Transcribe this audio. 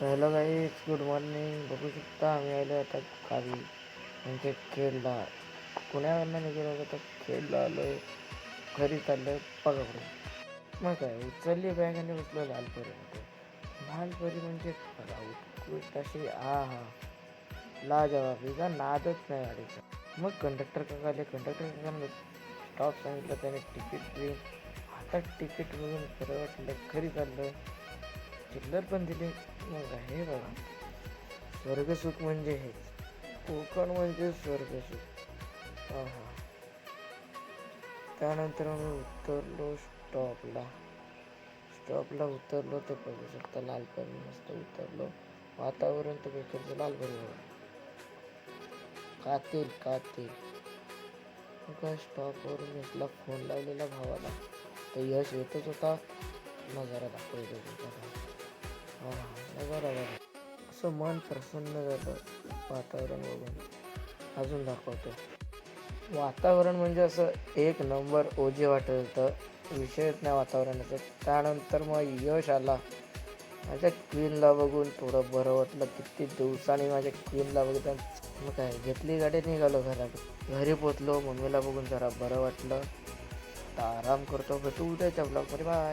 Hello guys good morning बघू शकता आम्ही आलो आता गावी म्हणजे खेडला पुण्यावरनं निघालो होतो तर खेडला आलो आहे घरी चाललो आहे बघा मग काय उचलली बॅग आणि उचलो लालपरीमध्ये. लालपरी म्हणजे बघा उत्कृष्ट अशी आ हा. लाजवाब हिचा नादच नाही गाडीचा. मग कंडक्टर काका आले कंडक्टर काकांना स्टॉप सांगितलं त्याने तिकीट दिली आता तिकीट बघून खरं वाटलं घरी चाललं चिल्लर पण दिली मग म्हणजे हे बघा. स्वर्गसुख म्हणजे हेच कोकण म्हणजे स्वर्गसुख हा त्यानंतर आम्ही उतरलो स्टॉपला स्टॉपला उतरलो तर बघू शकता लालपरी मस्त उतरलो. वातावरण तर बेकारचं लालपरी बघा कातील कातील. मग स्टॉपवरून यशला फोन लावलेला भावाला. तर यश येतच होता. नजारा दाखवतो हा असं मन प्रसन्न झालं वातावरण बघून. अजून दाखवतो. वातावरण म्हणजे असं एक नंबर ओझे वाटत होतं विषयच नाही वातावरणाचं. त्यानंतर मग यश आला. माझ्या क्वीनला बघून थोडं बरं वाटलं. किती दिवसांनी माझ्या क्वीनला बघितलं. मग काय घेतली गाडी निघालो घरात घरी पोचलो मम्मीला बघून जरा बरं वाटलं. आता आराम करतो. भेटू उद्याच्या ब्लॉगमध्ये बाय